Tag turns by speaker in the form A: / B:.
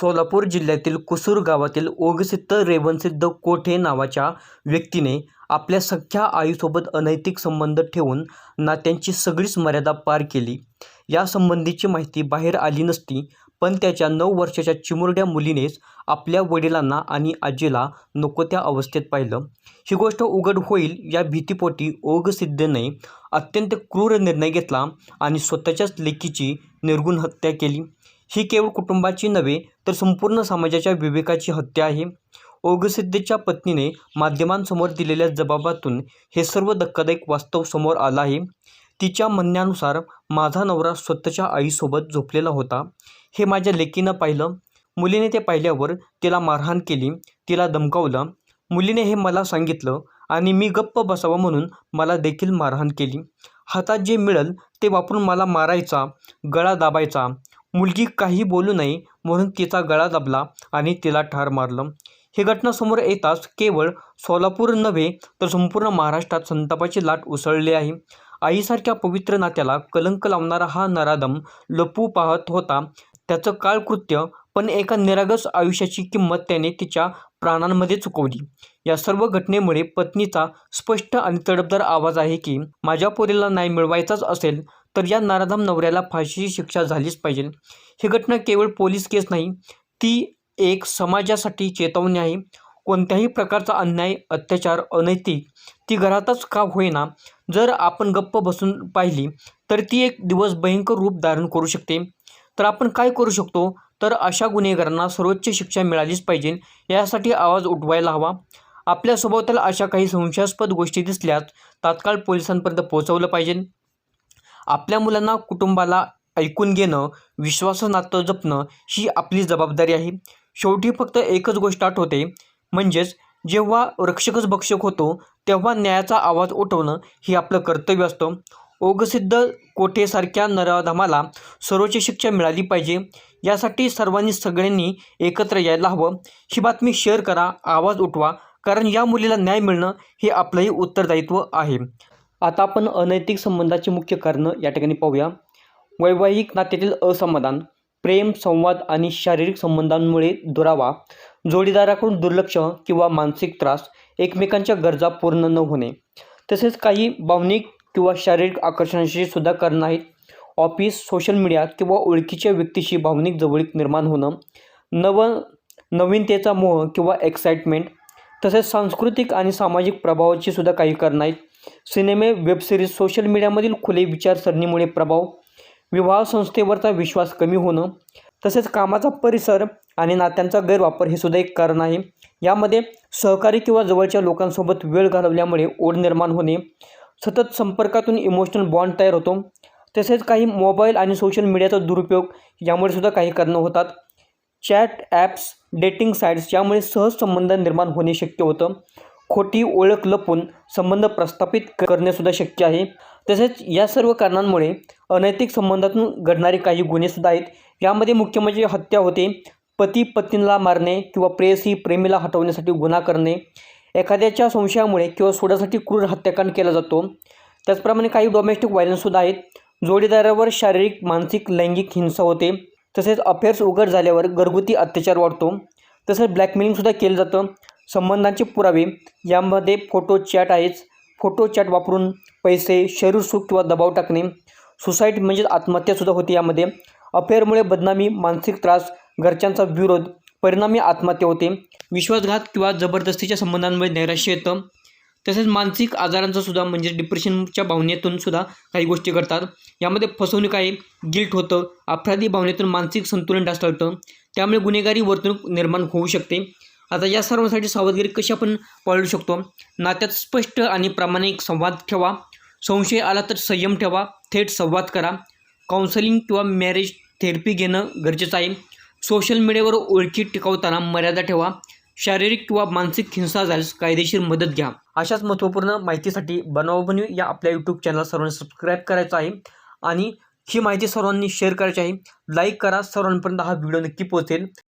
A: सोलापूर जिल्ह्यातील कुसूर गावातील ओगसिद्ध रेवणसिद्ध कोठे नावाच्या व्यक्तीने आपल्या सख्ख्या आईसोबत अनैतिक संबंध ठेवून नात्यांची सगळीच मर्यादा पार केली. यासंबंधीची माहिती बाहेर आली नसती पण त्याच्या नऊ वर्षाच्या चिमुरड्या मुलीनेच आपल्या वडिलांना आणि आजीला नको त्या अवस्थेत पाहिलं. ही गोष्ट उघड होईल या भीतीपोटी ओगसिद्धने अत्यंत क्रूर निर्णय घेतला आणि स्वतःच्याच लेकीची निर्गुण हत्या केली. ही केवळ कुटुंबाची नव्हे तर संपूर्ण समाजाच्या विवेकाची हत्या आहे. ओगसिद्धेच्या पत्नीने माध्यमांसमोर दिलेल्या जबाबातून हे सर्व धक्कादायक वास्तव समोर आलं आहे. तिच्या म्हणण्यानुसार माझा नवरा स्वतःच्या आईसोबत झोपलेला होता. हे माझ्या लेकीनं पाहिलं. मुलीने ते पाहिल्यावर तिला मारहाण केली. तिला धमकावलं. मुलीने हे मला सांगितलं आणि मी गप्प बसावं म्हणून मला देखील मारहाण केली. हातात जे मिळेल ते वापरून मला मारायचा गळा दाबायचा मुलगी काही बोलू नये म्हणून तिचा गळा दाबला आणि तिला ठार मारलं. ही घटना समोर येताच केवळ सोलापूर नव्हे तर संपूर्ण महाराष्ट्रात संतापाची लाट उसळली आहे. आईसारख्या पवित्र नात्याला कलंक लावणारा हा नरादम लपू पाहत होता. त्याचं काळकृत्य पण एका निरागस आयुष्याची किंमत त्याने तिच्या प्राणांमध्ये चुकवली. या सर्व घटनेमुळे पत्नीचा स्पष्ट आणि तडबदार आवाज आहे की माझ्या पोरीला न्याय मिळवायचाच असेल तर या नराधम नवऱ्याला फाशीची शिक्षा झालीच पाहिजे. ही घटना केवळ पोलीस केस नाही ती एक समाजासाठी चेतवणी आहे. कोणत्याही प्रकारचा अन्याय अत्याचार अनैतिक ती घरातच का होईना जर आपण गप्प बसून पाहिली तर ती एक दिवस भयंकर रूप धारण करू शकते. तर आपण काय करू शकतो? तर अशा गुन्हेगारांना सर्वोच्च शिक्षा मिळालीच पाहिजे यासाठी आवाज उठवायला हवा. आपल्या सोबतीला अशा काही संशयास्पद गोष्टी दिसल्यास तात्काळ पोलिसांपर्यंत पोहोचवलं पाहिजे. आपल्या मुलांना कुटुंबाला ऐकून घेणं विश्वासं नातं जपणं ही आपली जबाबदारी आहे. शेवटी फक्त एकच गोष्ट आठवते म्हणजेच जेव्हा रक्षकच भक्षक होतो तेव्हा न्यायाचा आवाज उठवणं हे आपलं कर्तव्य असतं. ओगसिद्ध कोठेसारख्या नराधमाला सर्वोच्च शिक्षा मिळाली पाहिजे यासाठी सर्वांनी सगळ्यांनी एकत्र यायला हवं. ही बातमी शेअर करा आवाज उठवा कारण या मुलीला न्याय मिळणं हे आपलंही उत्तरदायित्व आहे. आता आपण अनैतिक संबंधाची मुख्य कारणं या ठिकाणी पाहूया. वैवाहिक नात्यातील असमाधान प्रेम संवाद आणि शारीरिक संबंधांमुळे दुरावा जोडीदाराकडून दुर्लक्ष किंवा मानसिक त्रास एकमेकांच्या गरजा पूर्ण न होणे. तसेच काही भावनिक किंवा शारीरिक आकर्षणाशी सुद्धा कारण आहेत. ऑफिस सोशल मीडिया किंवा ओळखीच्या व्यक्तीशी भावनिक जवळीक निर्माण होणं नव नवीनतेचा मोह किंवा एक्साइटमेंट तसेच सांस्कृतिक आणि सामाजिक प्रभावाची सुद्धा काही कारणं आहेत. सिनेमे वेबसिरीज सोशल मीडियामधील खुले विचारसरणीमुळे प्रभाव विवाह संस्थेवरचा विश्वास कमी होणं तसेच कामाचा परिसर आणि नात्यांचा गैरवापर हे सुद्धा एक कारण आहे. यामध्ये सहकारी किंवा जवळच्या लोकांसोबत वेळ घालवल्यामुळे ओढ निर्माण होणे सतत संपर्कातून इमोशनल बॉन्ड तयार होतो तसेच काही मोबाईल आणि सोशल मीडियाचा दुरुपयोग यामुळे सुद्धा काही कारणं होतात. चॅट ॲप्स डेटिंग साईट्स यामुळे सहज संबंध निर्माण होणे शक्य होतं. खोटी ओळख लपून संबंध प्रस्थापित करणेसुद्धा शक्य आहे. तसेच या सर्व कारणांमुळे अनैतिक संबंधातून घडणारे काही गुन्हेसुद्धा आहेत. यामध्ये मुख्य म्हणजे हत्या होते पती पत्नीला मारणे किंवा प्रेयसी प्रेमीला हटवण्यासाठी गुन्हा करणे. एखाद्याच्या संशयामुळे किंवा सोडासाठी क्रूर हत्याकांड केला जातो. त्याचप्रमाणे काही डोमेस्टिक व्हायलन्ससुद्धा आहेत. जोडीदारावर शारीरिक मानसिक लैंगिक हिंसा होते. तसेच अफेअर्स उघड झाल्यावर घरगुती अत्याचार वाढतो. तसेच ब्लॅकमेलिंगसुद्धा केलं जातं. संबंधांचे पुरावे यामध्ये फोटो चॅट आहेच. फोटो चॅट वापरून पैसे शरीर सुख किंवा दबाव टाकणे. सुसाईड म्हणजेच आत्महत्यासुद्धा होते यामध्ये. अफेअरमुळे बदनामी मानसिक त्रास घरच्यांचा विरोध परिणामी आत्महत्या होते. विश्वासघात किंवा जबरदस्तीच्या संबंधांमुळे नैराश्य येतं. तसेच मानसिक आजारांचा सुद्धा म्हणजे डिप्रेशनच्या भावनेतून सुद्धा काही गोष्टी करतात यामध्ये फसवणूक आहे गिल्ट होतं अपराधी भावनेतून मानसिक संतुलन ढासळतं त्यामुळे गुन्हेगारी वर्तणूक निर्माण होऊ शकते. आता या सर्वांसाठी सावधगिरी कशी आपण पाळू शकतो? नात्यात स्पष्ट आणि प्रामाणिक संवाद ठेवा. संशय आला तर संयम ठेवा थेट संवाद करा. काउन्सलिंग किंवा मॅरेज थेरपी घेणं गरजेचं आहे. सोशल मीडियावर ओळखी टिकवताना मर्यादा ठेवा. शारीरिक किंवा मानसिक हिंसा झाल्यास कायदेशीर मदत घ्या. अशाच महत्त्वपूर्ण माहितीसाठी बनवा या आपल्या यूट्यूब चॅनल सर्वांनी सबस्क्राईब करायचं आहे. आणि ही माहिती सर्वांनी शेअर करायची आहे. लाईक करा सर्वांपर्यंत हा व्हिडिओ नक्की पोहोचेल.